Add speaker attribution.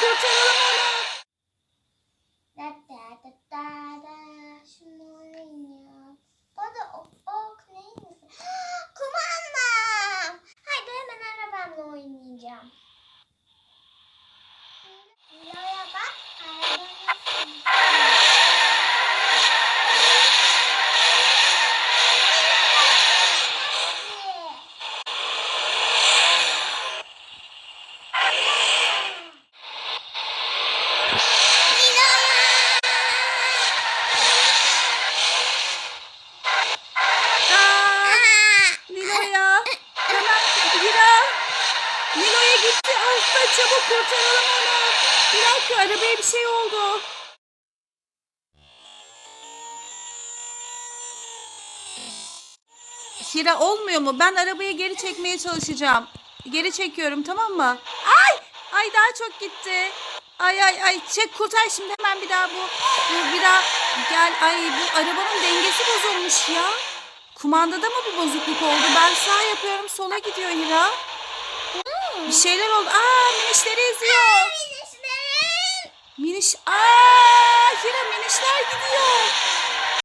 Speaker 1: kurtaralım onu.
Speaker 2: Da da da da da. Şunu oynayalım. Bana ok neyin nesi? Kumandam. Haydi hemen arabamla oynayacağım. Loya bak.
Speaker 1: Aa, Nilo'ya. Hemen Hira. Nilo'ya gitti. Asla çabuk kurtaralım onu. Bir dakika arabaya bir şey oldu. Hira olmuyor mu? Ben arabayı geri çekmeye çalışacağım. Geri çekiyorum tamam mı? Ay! Ay daha çok gitti. Ay ay ay çek kurtar şimdi hemen bir daha. Bu bir daha gel. Ay bu arabanın dengesi bozulmuş ya. Kumandada mı bir bozukluk oldu? Ben sağ yapıyorum sola gidiyor Hira. Bir şeyler oldu. Aa minişleri eziyor. Miniş. Aa Hira minişler gidiyor.